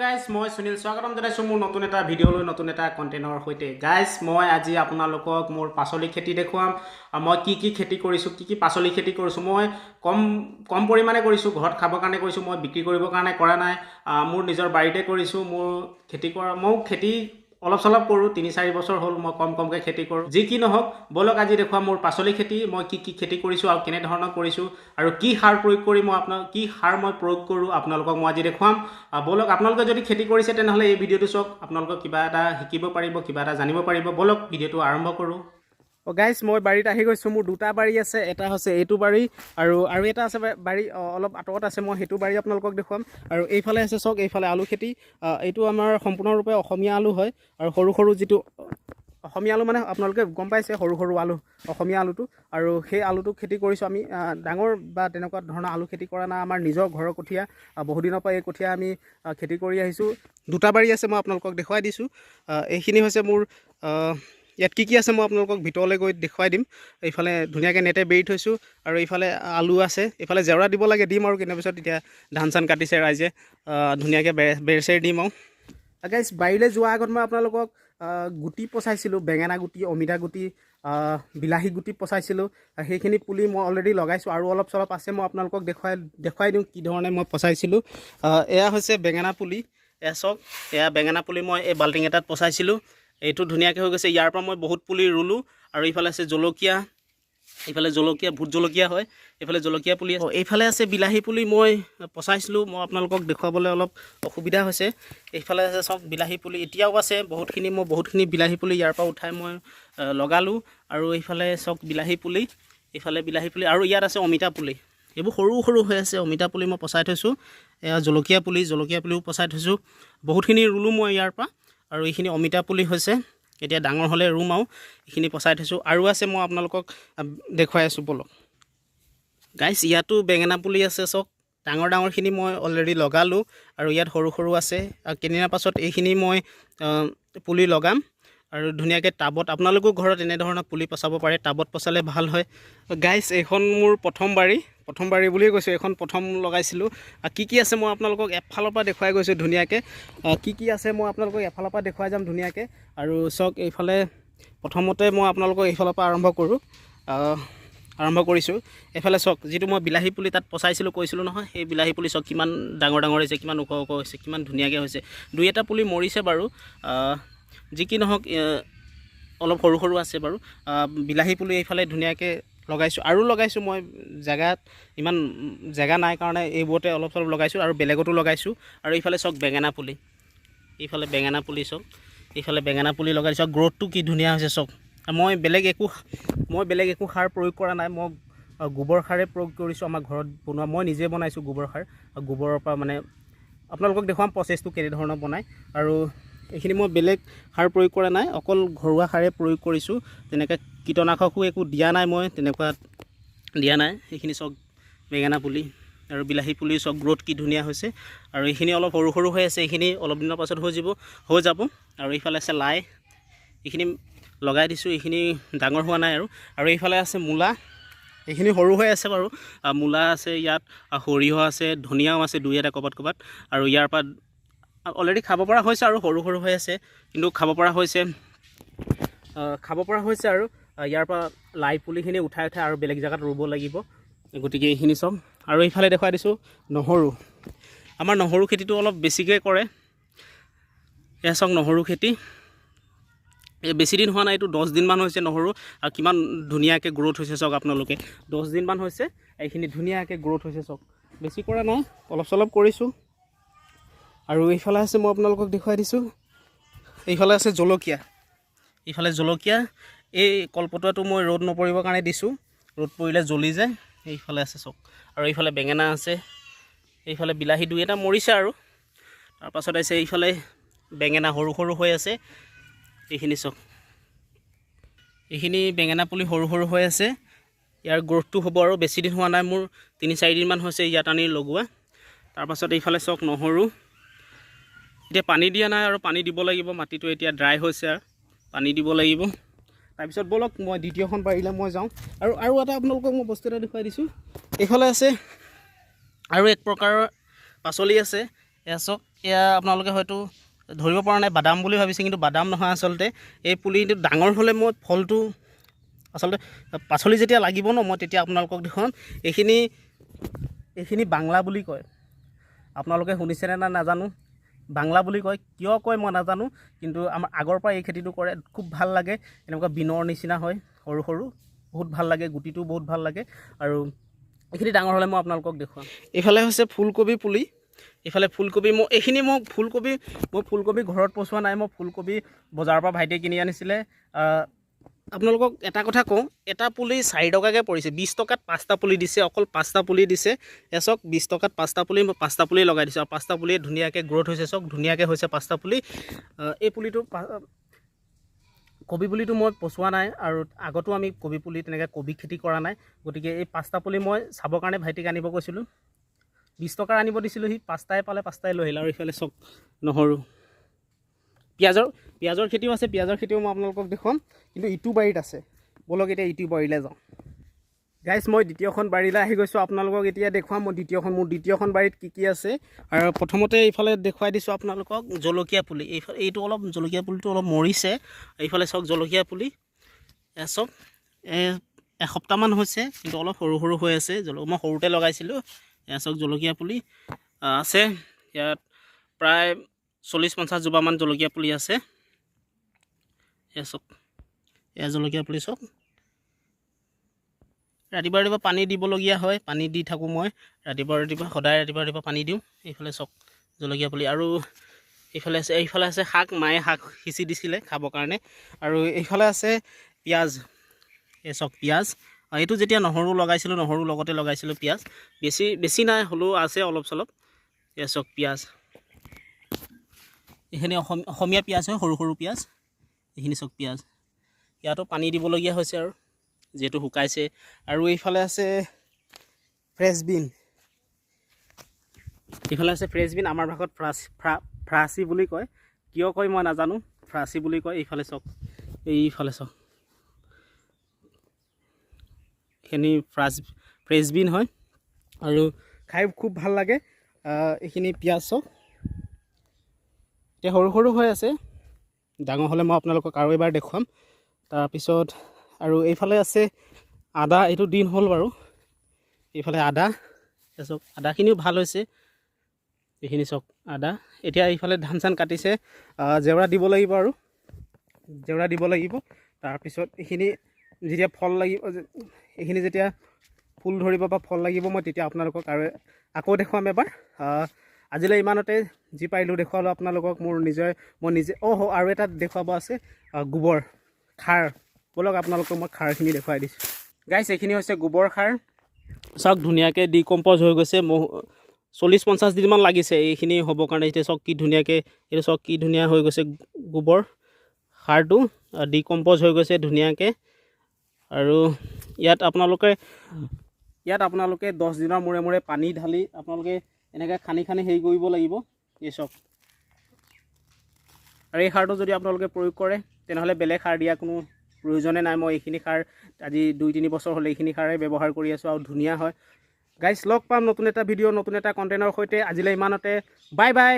Guys মই সুনীল স্বাগতম জনাইছোঁ মোৰ নতুন এটা ভিডিঅ'লৈ নতুন এটা কণ্টেণ্টৰ সৈতে। গাইজ মই আজি আপোনালোকক মোৰ পাচলি খেতি দেখুৱাম। মই কি কি খেতি কৰিছোঁ কি কি পাচলি খেতি কৰিছোঁ মই কম কম পৰিমাণে কৰিছোঁ ঘৰত খাবৰ কাৰণে কৰিছোঁ মই বিক্ৰী কৰিবৰ কাৰণে কৰা নাই। মোৰ নিজৰ বাৰীতে কৰিছোঁ মোৰ খেতি কৰা ময়ো খেতি অলপ চলপ কৰোঁ তিনি চাৰি বছৰ হ'ল মই কম কমকৈ খেতি কৰোঁ। যি কি নহওক ব'লক আজি দেখুৱাম মোৰ পাচলি খেতি মই কি কি খেতি কৰিছোঁ আৰু কেনেধৰণৰ কৰিছোঁ আৰু কি সাৰ প্ৰয়োগ কৰি মই আপোনাক কি সাৰ মই প্ৰয়োগ কৰোঁ আপোনালোকক মই আজি দেখুৱাম। ব'লক আপোনালোকে যদি খেতি কৰিছে তেনেহ'লে এই ভিডিঅ'টো চাওক আপোনালোকক কিবা এটা শিকিব পাৰিব কিবা এটা জানিব পাৰিব। ব'লক ভিডিঅ'টো আৰম্ভ কৰোঁ। অ' গাইজ মই বাৰীত আহি গৈছোঁ মোৰ দুটা বাৰী আছে এটা হৈছে এইটো বাৰী আৰু আৰু এটা আছে বাৰী অলপ আঁতৰত আছে মই সেইটো বাৰী আপোনালোকক দেখুৱাম। আৰু এইফালে আছে চাওক এইফালে আলু খেতি। এইটো আমাৰ সম্পূৰ্ণৰূপে অসমীয়া আলু হয় আৰু সৰু সৰু যিটো অসমীয়া আলু মানে আপোনালোকে গম পাইছে সৰু সৰু আলু অসমীয়া আলুটো। আৰু সেই আলুটো খেতি কৰিছোঁ আমি ডাঙৰ বা তেনেকুৱা ধৰণৰ আলু খেতি কৰা নাই আমাৰ নিজৰ ঘৰৰ কঠীয়া বহুদিনৰ পৰা এই কঠীয়া আমি খেতি কৰি আহিছোঁ। দুটা বাৰী আছে মই আপোনালোকক দেখুৱাই দিছোঁ। এইখিনি হৈছে মোৰ ইয়াত কি কি আছে মই আপোনালোকক ভিতৰলৈ গৈ দেখুৱাই দিম। এইফালে ধুনীয়াকৈ নেটে বেৰি থৈছোঁ আৰু এইফালে আলু আছে এইফালে জেওৰা দিব লাগে দিম আৰু কেনে পিছত এতিয়া ধান চান কাটিছে ৰাইজে। ধুনীয়াকৈ বেৰ বেৰ চেৰ দিম আৰু। গাইজ বাৰীলৈ যোৱাৰ আগত মই আপোনালোকক গুটি পচাইছিলোঁ বেঙেনা গুটি অমিতা গুটি বিলাহী গুটি পচাইছিলোঁ। সেইখিনি পুলি মই অলৰেডি লগাইছোঁ আৰু অলপ চলপ আছে মই আপোনালোকক দেখুৱাই দেখুৱাই দিওঁ কি ধৰণে মই পচাইছিলোঁ। এয়া হৈছে বেঙেনা পুলি। এয়া চাওক এয়া বেঙেনা পুলি মই এই বাল্টিং এটাত পচাইছিলোঁ। এইটো ধুনীয়াকৈ হৈ গৈছে। ইয়াৰ পৰা মই বহুত পুলি ৰুলোঁ আৰু ইফালে আছে জলকীয়া। এইফালে জলকীয়া ভোট জলকীয়া হয়। এইফালে জলকীয়া পুলি আছে। এইফালে আছে বিলাহী পুলি মই পচাইছিলোঁ। মই আপোনালোকক দেখুৱাবলৈ অলপ অসুবিধা হৈছে। এইফালে আছে চব বিলাহী পুলি। এতিয়াও আছে। বহুতখিনি মই বহুতখিনি বিলাহী পুলি ইয়াৰ পৰা উঠাই মই লগালোঁ। আৰু এইফালে চব বিলাহী পুলি এইফালে বিলাহী পুলি আৰু ইয়াত আছে অমিতা পুলি। এইবোৰ সৰু সৰু হৈ আছে। অমিতা পুলি মই পচাই থৈছোঁ। জলকীয়া পুলি জলকীয়া পুলিও পচাই থৈছোঁ। বহুতখিনি ৰুলোঁ মই ইয়াৰ পৰা। আৰু এইখিনি অমিতা পুলি হৈছে। এতিয়া ডাঙৰ হ'লে ৰুম আৰু এইখিনি পচাই থৈছোঁ। আৰু আছে মই আপোনালোকক দেখুৱাই আছোঁ বলক গাইছ ইয়াতো বেঙেনা পুলি আছে চাওক ডাঙৰ ডাঙৰখিনি মই অলৰেডি লগালোঁ আৰু ইয়াত সৰু সৰু আছে। আৰু কেইদিনৰ পাছত এইখিনি মই পুলি লগাম। আৰু ধুনীয়াকৈ টাবত আপোনালোকেও ঘৰত এনেধৰণৰ পুলি পচাব পাৰে টাবত পচালে ভাল হয়। গাইছ এইখন মোৰ প্ৰথম বাৰী প্ৰথম বাৰী বুলিয়ে কৈছোঁ এইখন প্ৰথম লগাইছিলোঁ। কি কি আছে মই আপোনালোকক এফালৰ পৰা দেখুৱাই গৈছোঁ ধুনীয়াকৈ। কি কি আছে মই আপোনালোকক এফালৰ পৰা দেখুৱাই যাম ধুনীয়াকৈ। আৰু চাওক এইফালে প্ৰথমতে মই আপোনালোকক এইফালৰ পৰা আৰম্ভ কৰোঁ। আৰম্ভ কৰিছোঁ। এইফালে চাওক যিটো মই বিলাহী পুলি তাত পচাইছিলোঁ কৈছিলোঁ নহয় সেই বিলাহী পুলি চাওক কিমান ডাঙৰ ডাঙৰ হৈছে কিমান ওখ ওখ হৈছে কিমান ধুনীয়াকৈ হৈছে। দুই এটা পুলি মৰিছে বাৰু। যি কি নহওক অলপ সৰু সৰু আছে বাৰু। বিলাহী পুলি এইফালে ধুনীয়াকৈ লগাইছোঁ। আৰু লগাইছোঁ মই জেগাত ইমান জেগা নাই কাৰণে এইবোৰতে অলপ চলপ লগাইছোঁ আৰু বেলেগতো লগাইছোঁ। আৰু এইফালে চাওক বেঙেনা পুলি। এইফালে বেঙেনা পুলি চাওক এইফালে বেঙেনা পুলি লগাই চাওক গ্ৰ'থটো কি ধুনীয়া হৈছে চাওক মই বেলেগ একো মই বেলেগ একো সাৰ প্ৰয়োগ কৰা নাই। মই গোবৰ সাৰে প্ৰয়োগ কৰিছোঁ। আমাৰ ঘৰত বনোৱা মই নিজে বনাইছোঁ গোবৰ সাৰ। গোবৰৰ পৰা মানে আপোনালোকক দেখুৱাম প্ৰচেছটো কেনেধৰণৰ বনায়। আৰু এইখিনি মই বেলেগ সাৰ প্ৰয়োগ কৰা নাই অকল ঘৰুৱা সাৰে প্ৰয়োগ কৰিছোঁ। তেনেকৈ কীটনাশকো একো দিয়া নাই মই তেনেকুৱা দিয়া নাই। সেইখিনি চাওক বেঙেনা পুলি আৰু বিলাহী পুলি চাওক গ্ৰ'থ কি ধুনীয়া হৈছে। আৰু এইখিনি অলপ সৰু সৰু হৈ আছে এইখিনি অলপ দিনৰ পাছত হৈ যাব হৈ যাব। আৰু এইফালে আছে লাই এইখিনি লগাই দিছোঁ এইখিনি ডাঙৰ হোৱা নাই আৰু। আৰু এইফালে আছে মূলা এইখিনি সৰু হৈ আছে বাৰু। মূলা আছে ইয়াত সৰিয়হ আছে ধনিয়াও আছে দুই এটা ক'ৰবাত ক'ৰবাত আৰু ইয়াৰ পৰা অলৰেডি খাব পৰা হৈছে আৰু সৰু সৰু হৈ আছে কিন্তু খাব পৰা হৈছে খাব পৰা হৈছে আৰু ইয়াৰ পৰা লাই পুলিখিনি উঠাই উঠাই আৰু বেলেগ জেগাত ৰুব লাগিব গতিকে এইখিনি চাওক আৰু এইফালে দেখুৱাই দিছোঁ নহৰু। আমাৰ নহৰু খেতিটো অলপ বেছিকৈ কৰে। এয়া চাওক নহৰু খেতি। এই বেছি দিন হোৱা নাই এইটো দহ দিনমান হৈছে নহৰু আৰু কিমান ধুনীয়াকৈ গ্ৰ'থ হৈছে চাওক আপোনালোকে। দহ দিনমান হৈছে এইখিনি ধুনীয়াকৈ গ্ৰ'থ হৈছে চাওক। বেছি কৰা নাই অলপ চলপ কৰিছোঁ। আৰু এইফালে আছে মই আপোনালোকক দেখুৱাই দিছোঁ। এইফালে আছে জলকীয়া। এইফালে জলকীয়া এই কলপটুৱাটো মই ৰ'দ নপৰিবৰ কাৰণে দিছোঁ। ৰ'দ পৰিলে জ্বলি যায়। এইফালে আছে চাওক আৰু এইফালে বেঙেনা আছে। এইফালে বিলাহী দুই এটা মৰিছে আৰু। তাৰপাছত আছে এইফালে বেঙেনা সৰু সৰু হৈ আছে। এইখিনি চাওক এইখিনি বেঙেনা পুলি সৰু সৰু হৈ আছে। ইয়াৰ গ্ৰ'থটো হ'ব আৰু বেছি দিন হোৱা নাই। মোৰ তিনি চাৰিদিনমান হৈছে ইয়াত আনি লগোৱা। তাৰপাছত এইফালে চাওক নহৰু। এতিয়া পানী দিয়া নাই আৰু পানী দিব লাগিব মাটিটো এতিয়া ড্ৰাই হৈছে আৰু। পানী দিব লাগিব। তাৰপিছত ব'লক মই দ্বিতীয়খন বাৰীলৈ মই যাওঁ। আৰু আৰু এটা আপোনালোকক মই বস্তু এটা দেখুৱাই দিছোঁ। এইফালে আছে আৰু এক প্ৰকাৰৰ পাচলি আছে। এয়া চাওক এয়া আপোনালোকে হয়তো ধৰিব পৰা নাই বাদাম বুলি ভাবিছে কিন্তু বাদাম নহয় আচলতে। এই পুলিটো ডাঙৰ হ'লে মই ফলটো আচলতে পাচলি যেতিয়া লাগিব ন মই তেতিয়া আপোনালোকক দেখুৱাম। এইখিনি এইখিনি বাংলা বুলি কয়। আপোনালোকে শুনিছেনে নাই নাজানো? বাংলা বুলি কয় কিয় কয় মই নাজানো কিন্তু আমাৰ আগৰ পৰা এই খেতিটো কৰে খুব ভাল লাগে। এনেকুৱা বিনৰ নিচিনা হয় সৰু সৰু বহুত ভাল লাগে গুটিটো বহুত ভাল লাগে। আৰু এইখিনি ডাঙৰ হ'লে মই আপোনালোকক দেখুৱাম। এইফালে হৈছে ফুলকবি পুলি এইফালে ফুলকবি মই এইখিনি মই ফুলকবি মই ফুলকবি ঘৰত পচোৱা নাই মই ফুলকবি বজাৰৰ পৰা ভাইটিয়ে কিনি আনিছিলে। আপোনালোকক এটা কথা কওঁ, এটা পুলি চাৰি টকাকৈ পৰিছে বিছ টকাত পাঁচটা পুলি দিছে, অকল পাঁচটা পুলি দিছে। এ চাওক বিছ টকাত পাঁচটা পুলি পাঁচটা পুলি লগাই দিছোঁ। আৰু পাঁচটা পুলিয়ে ধুনীয়াকৈ গ্ৰ'থ হৈছে, চাওক, ধুনীয়াকৈ হৈছে পাঁচটা পুলি। এই পুলিটো কবি পুলিটো মই পচোৱা নাই আৰু আগতো আমি কবি পুলি তেনেকৈ কবি খেতি কৰা নাই। গতিকে এই পাঁচটা পুলি মই চাবৰ কাৰণে ভাইটিক আনিব কৈছিলোঁ বিছ টকাৰ আনিব দিছিলোঁ সি পাঁচটাই পালে পাঁচটাই লৈ আহিল আৰু ইফালে চাওক, নহৰু। পিঁয়াজৰ পিঁয়াজৰ খেতিও আছে পিঁয়াজৰ খেতিও মই আপোনালোকক দেখুৱাম। কিন্তু ইটো বাৰীত আছে। ব'লক এতিয়া ইটো বাৰীলৈ যাওঁ। গাইজ মই দ্বিতীয়খন বাৰীলৈ আহি গৈছোঁ। আপোনালোকক এতিয়া দেখুৱাম মই দ্বিতীয়খন মোৰ দ্বিতীয়খন বাৰীত কি কি আছে। আৰু প্ৰথমতে এইফালে দেখুৱাই দিছোঁ আপোনালোকক জলকীয়া পুলি। এইফালে এইটো অলপ জলকীয়া পুলিটো অলপ মৰিছে। এইফালে চাওক জলকীয়া পুলি। চাওক এসপ্তাহমান হৈছে কিন্তু অলপ সৰু সৰু হৈ আছে। জল মই সৰুতে লগাইছিলোঁ। চাওক জলকীয়া পুলি আছে। ইয়াত প্ৰায় চল্লিছ পঞ্চাছ জোপামান জলকীয়া পুলি আছে। এয়া চাওক এয়া জলকীয়া পুলি চাওক ৰাতিপুৱা ৰাতিপুৱা পানী দিবলগীয়া হয় পানী দি থাকোঁ মই। ৰাতিপুৱা ৰাতিপুৱা সদায় ৰাতিপুৱা ৰাতিপুৱা পানী দিওঁ এইফালে চাওক জলকীয়া পুলি। আৰু এইফালে আছে এইফালে আছে শাক মায়ে শাক সিঁচি দিছিলে খাবৰ কাৰণে। আৰু এইফালে আছে পিঁয়াজ এই চাওক পিঁয়াজ। এইটো যেতিয়া নহৰু লগাইছিলোঁ নহৰু লগতে লগাইছিলোঁ পিঁয়াজ। বেছি বেছি নাই হ'লেও আছে অলপ চলপ। এই চাওক পিঁয়াজ। এইখিনি অসম অসমীয়া পিঁয়াজ হয় সৰু সৰু পিঁয়াজ। এইখিনি চাওক পিঁয়াজ। ইয়াতো পানী দিবলগীয়া হৈছে আৰু যিহেতু শুকাইছে। আৰু এইফালে আছে ফ্ৰেঞ্চবিন এইফালে আছে ফ্ৰেঞ্চবিন আমাৰ ভাগত ফ্ৰাচ ফ্ৰা ফ্ৰাচি বুলি কয়। কিয় কয় মই নাজানো ফ্ৰাচি বুলি কয় এইফালে চাওক এইফালে চাওক এইখিনি ফ্ৰাচ ফ্ৰেঞ্চবিন হয়। আৰু খাই খুব ভাল লাগে। এইখিনি পিঁয়াজ চাওক এতিয়া সৰু সৰু হৈ আছে। ডাঙৰ হ'লে মই আপোনালোকক আৰু এবাৰ দেখুৱাম। তাৰপিছত আৰু এইফালে আছে আদা এইটো দিন হ'ল বাৰু। এইফালে আদা চাওক আদাখিনিও ভাল হৈছে। এইখিনি চাওক আদা। এতিয়া এইফালে ধান চান কাটিছে জেওৰা দিব লাগিব আৰু। জেওৰা দিব লাগিব। তাৰপিছত এইখিনি যেতিয়া ফল লাগিব এইখিনি যেতিয়া ফুল ধৰিব বা ফল লাগিব মই তেতিয়া আপোনালোকক আৰু আকৌ দেখুৱাম এবাৰ। আজিলৈ ইমানতে যি পাৰিলোঁ দেখুৱালোঁ আপোনালোকক মোৰ নিজে মই নিজে অঁ হ আৰু এটা দেখুৱাব আছে গোবৰ খাৰ। ব'লক আপোনালোকক মই খাৰখিনি দেখুৱাই দিছোঁ। গাইছ এইখিনি হৈছে গোবৰ খাৰ। চাওক ধুনীয়াকৈ ডিকম্প'জ হৈ গৈছে। মহ চল্লিছ পঞ্চাছ দিনমান লাগিছে। এইখিনি হ'বৰ কাৰণে এতিয়া চাওক কি ধুনীয়াকৈ এইটো চাওক কি ধুনীয়া হৈ গৈছে গোবৰ সাৰটো ডিকম্প'জ হৈ গৈছে ধুনীয়াকৈ। আৰু ইয়াত আপোনালোকে ইয়াত আপোনালোকে দহ দিনৰ মূৰে মূৰে পানী ঢালি আপোনালোকে এনেকৈ খানি খানি হেৰি কৰিব লাগিব, এই চব। আৰু এই সাৰটো যদি আপোনালোকে প্ৰয়োগ কৰে, তেনেহ'লে বেলেগ সাৰ দিয়া কোনো প্ৰয়োজনে নাই। মই এইখিনি সাৰ আজি দুই, তিনি বছৰ হ'লে এইখিনি সাৰেই ব্যৱহাৰ কৰি আছোঁ আৰু ধুনীয়া হয়। গাইজ লগ পাম নতুন এটা ভিডিঅ' নতুন এটা কণ্টেণ্টৰ সৈতে। আজিলৈ ইমানতে। Bye bye